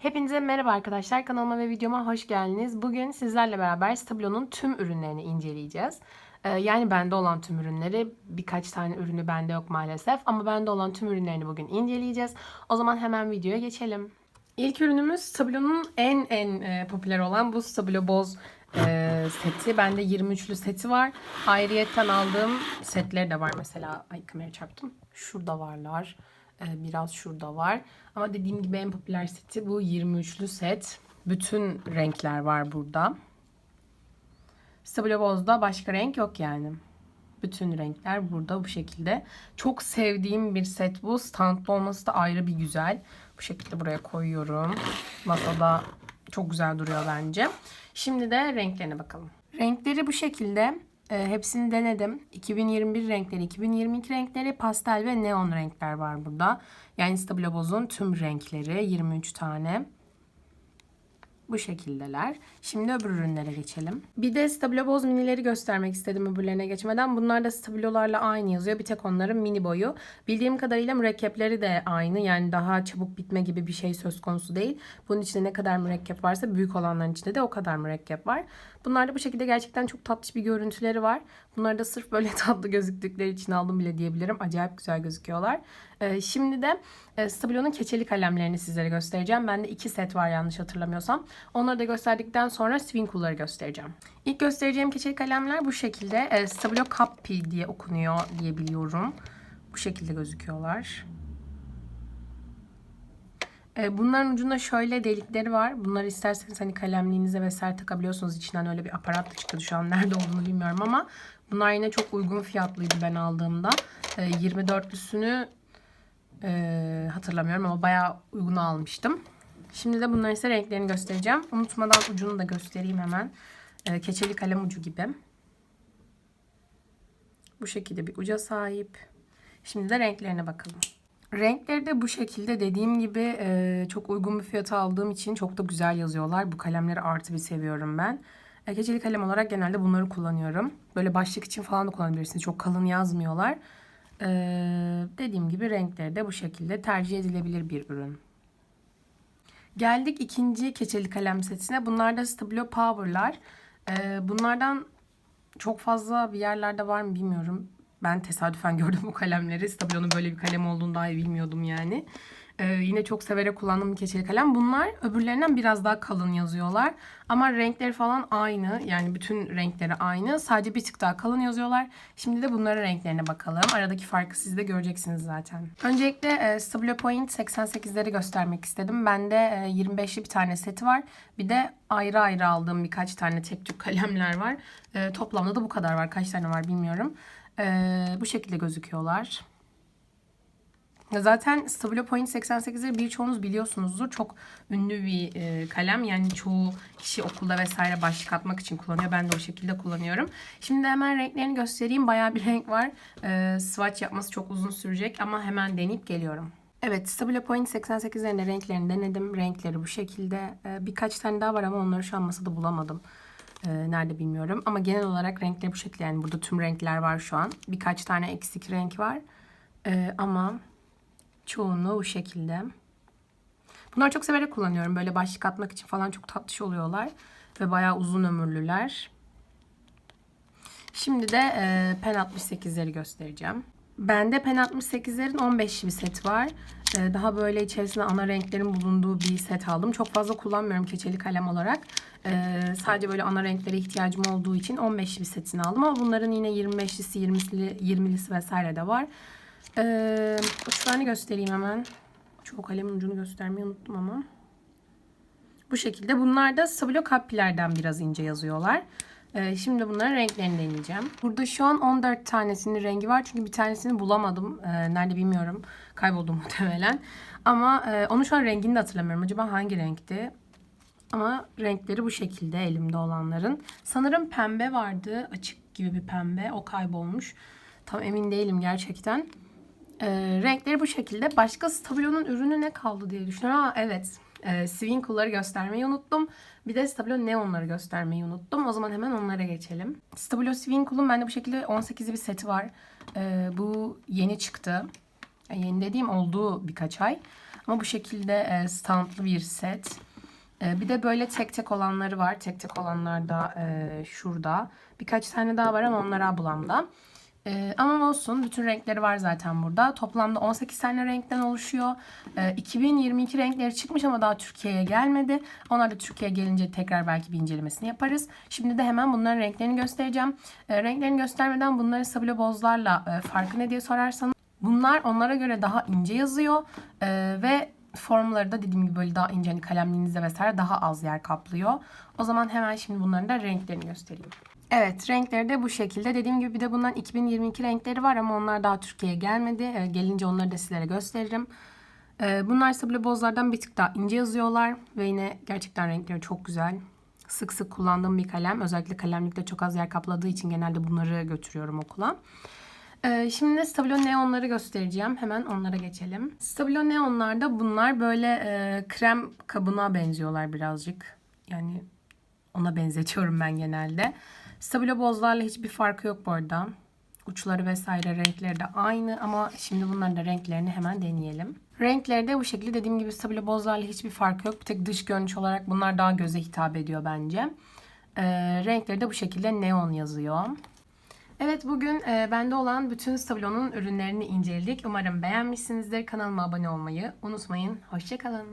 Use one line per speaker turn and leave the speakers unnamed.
Hepinize merhaba arkadaşlar. Kanalıma ve videoma hoş geldiniz. Bugün sizlerle beraber Stablo'nun tüm ürünlerini inceleyeceğiz. Ee, yani bende olan tüm ürünleri, birkaç tane ürünü bende yok maalesef. Ama bende olan tüm ürünlerini bugün inceleyeceğiz. O zaman hemen videoya geçelim. İlk ürünümüz Stablo'nun en en e, popüler olan bu Stablo Boz e, seti. Bende 23'lü seti var. Ayrıyetten aldığım setleri de var mesela. Ay kamera çarptım. Şurada varlar. E, biraz şurada var. Ama dediğim gibi en popüler seti bu 23'lü set. Bütün renkler var burada. Stabilo Boz'da başka renk yok yani. Bütün renkler burada bu şekilde. Çok sevdiğim bir set bu. Standlı olması da ayrı bir güzel. Bu şekilde buraya koyuyorum. Masada çok güzel duruyor bence. Şimdi de renklerine bakalım. Renkleri bu şekilde. E, hepsini denedim. 2021 renkleri, 2022 renkleri, pastel ve neon renkler var burada. Yani Stabilo Boz'un tüm renkleri 23 tane. Bu şekildeler. Şimdi öbür ürünlere geçelim. Bir de Stabilo Boz minileri göstermek istedim öbürlerine geçmeden. Bunlar da Stabilo'larla aynı yazıyor. Bir tek onların mini boyu. Bildiğim kadarıyla mürekkepleri de aynı. Yani daha çabuk bitme gibi bir şey söz konusu değil. Bunun içinde ne kadar mürekkep varsa büyük olanların içinde de o kadar mürekkep var. Bunlar da bu şekilde gerçekten çok tatlış bir görüntüleri var. Bunları da sırf böyle tatlı gözüktükleri için aldım bile diyebilirim. Acayip güzel gözüküyorlar. Ee, şimdi de e, Stabilo'nun keçeli kalemlerini sizlere göstereceğim. Bende iki set var yanlış hatırlamıyorsam. Onları da gösterdikten sonra Swinkle'ları göstereceğim. İlk göstereceğim keçeli kalemler bu şekilde. E, Stabilo Cappi diye okunuyor diye biliyorum. Bu şekilde gözüküyorlar. E, Bunların ucunda şöyle delikleri var. Bunları isterseniz hani kalemliğinize vesaire takabiliyorsunuz. İçinden öyle bir aparat da çıktı. Şu an nerede olduğunu bilmiyorum ama bunlar yine çok uygun fiyatlıydı ben aldığımda. E, 24'lüsünü e, hatırlamıyorum ama bayağı uygun almıştım. Şimdi de bunların ise renklerini göstereceğim. Unutmadan ucunu da göstereyim hemen. E, keçeli kalem ucu gibi. Bu şekilde bir uca sahip. Şimdi de renklerine bakalım. Renkleri de bu şekilde dediğim gibi e, çok uygun bir fiyata aldığım için çok da güzel yazıyorlar. Bu kalemleri artı bir seviyorum ben. E, keçeli kalem olarak genelde bunları kullanıyorum. Böyle başlık için falan da kullanabilirsiniz. Çok kalın yazmıyorlar. E, dediğim gibi renkleri de bu şekilde tercih edilebilir bir ürün. Geldik ikinci keçeli kalem setine. Bunlar da Stabilo Power'lar. E, bunlardan çok fazla bir yerlerde var mı bilmiyorum. Ben tesadüfen gördüm bu kalemleri. Stabilo'nun böyle bir kalem olduğunu dahi bilmiyordum yani. Ee, yine çok severek kullandığım bir keçeli kalem. Bunlar öbürlerinden biraz daha kalın yazıyorlar. Ama renkleri falan aynı. Yani bütün renkleri aynı. Sadece bir tık daha kalın yazıyorlar. Şimdi de bunların renklerine bakalım. Aradaki farkı siz de göreceksiniz zaten. Öncelikle e, Stabilo Point 88'leri göstermek istedim. Bende e, 25'li bir tane seti var. Bir de ayrı ayrı aldığım birkaç tane tek tük kalemler var. E, toplamda da bu kadar var. Kaç tane var bilmiyorum. Ee, bu şekilde gözüküyorlar. Zaten Stabilo Point 88'leri birçoğunuz biliyorsunuzdur. Çok ünlü bir e, kalem. Yani çoğu kişi okulda vesaire başlık atmak için kullanıyor. Ben de o şekilde kullanıyorum. Şimdi hemen renklerini göstereyim. Bayağı bir renk var. E, swatch yapması çok uzun sürecek ama hemen deneyip geliyorum. Evet, Stabilo Point 88'lerin de renklerini denedim. Renkleri bu şekilde. E, birkaç tane daha var ama onları şu an masada bulamadım. Ee, nerede bilmiyorum. Ama genel olarak renkler bu şekilde. Yani burada tüm renkler var şu an. Birkaç tane eksik renk var. Ee, ama çoğunluğu bu şekilde. Bunları çok severek kullanıyorum. Böyle başlık atmak için falan çok tatlış oluyorlar. Ve bayağı uzun ömürlüler. Şimdi de e, Pen 68'leri göstereceğim. Bende Pen 68'lerin 15 bir set var. Ee, daha böyle içerisinde ana renklerin bulunduğu bir set aldım. Çok fazla kullanmıyorum keçeli kalem olarak. Ee, sadece böyle ana renklere ihtiyacım olduğu için 15 bir setini aldım. Ama bunların yine 25'lisi, 20'lisi, 20'lisi vesaire de var. Ee, uçlarını göstereyim hemen. Çoğu kalemin ucunu göstermeyi unuttum ama. Bu şekilde. Bunlar da Stabilo Cappi'lerden biraz ince yazıyorlar. Ee, şimdi bunların renklerini deneyeceğim. Burada şu an 14 tanesinin rengi var. Çünkü bir tanesini bulamadım. Ee, nerede bilmiyorum. Kayboldu muhtemelen. Ama e, onu şu an rengini de hatırlamıyorum. Acaba hangi renkti? Ama renkleri bu şekilde elimde olanların. Sanırım pembe vardı. Açık gibi bir pembe. O kaybolmuş. Tam emin değilim gerçekten. Ee, renkleri bu şekilde. Başka Stabilo'nun ürünü ne kaldı diye düşünüyorum. Aa evet. E, Swinkle'ları göstermeyi unuttum. Bir de Stabilo Neon'ları göstermeyi unuttum. O zaman hemen onlara geçelim. Stabilo Swinkle'un bende bu şekilde 18'li bir seti var. E, bu yeni çıktı. Yani yeni dediğim olduğu birkaç ay. Ama bu şekilde e, standlı bir set. E, bir de böyle tek tek olanları var. Tek tek olanlar da e, şurada. Birkaç tane daha var ama onlar ablamda. E, ama olsun bütün renkleri var zaten burada. Toplamda 18 tane renkten oluşuyor. E, 2022 renkleri çıkmış ama daha Türkiye'ye gelmedi. Onlar da Türkiye'ye gelince tekrar belki bir incelemesini yaparız. Şimdi de hemen bunların renklerini göstereceğim. E, renklerini göstermeden bunların stabilo bozlarla e, farkı ne diye sorarsanız. Bunlar onlara göre daha ince yazıyor e, ve formları da dediğim gibi böyle daha ince hani kalemliğinizde vesaire daha az yer kaplıyor. O zaman hemen şimdi bunların da renklerini göstereyim. Evet renkleri de bu şekilde. Dediğim gibi bir de bunların 2022 renkleri var ama onlar daha Türkiye'ye gelmedi. E, gelince onları da sizlere gösteririm. E, bunlar ise böyle bozlardan bir tık daha ince yazıyorlar ve yine gerçekten renkleri çok güzel. Sık sık kullandığım bir kalem. Özellikle kalemlikte çok az yer kapladığı için genelde bunları götürüyorum okula. Ee, şimdi Stabilo Neon'ları göstereceğim. Hemen onlara geçelim. Stabilo Neon'larda bunlar böyle e, krem kabına benziyorlar birazcık. Yani ona benzetiyorum ben genelde. Stabilo bozlarla hiçbir farkı yok bu arada. Uçları vesaire renkleri de aynı ama şimdi bunların da renklerini hemen deneyelim. Renkleri de bu şekilde dediğim gibi stabilo bozlarla hiçbir farkı yok. Bir tek dış görünüş olarak bunlar daha göze hitap ediyor bence. Ee, renkleri de bu şekilde neon yazıyor. Evet bugün e, bende olan bütün Stabilo'nun ürünlerini inceledik. Umarım beğenmişsinizdir. Kanalıma abone olmayı unutmayın. Hoşçakalın.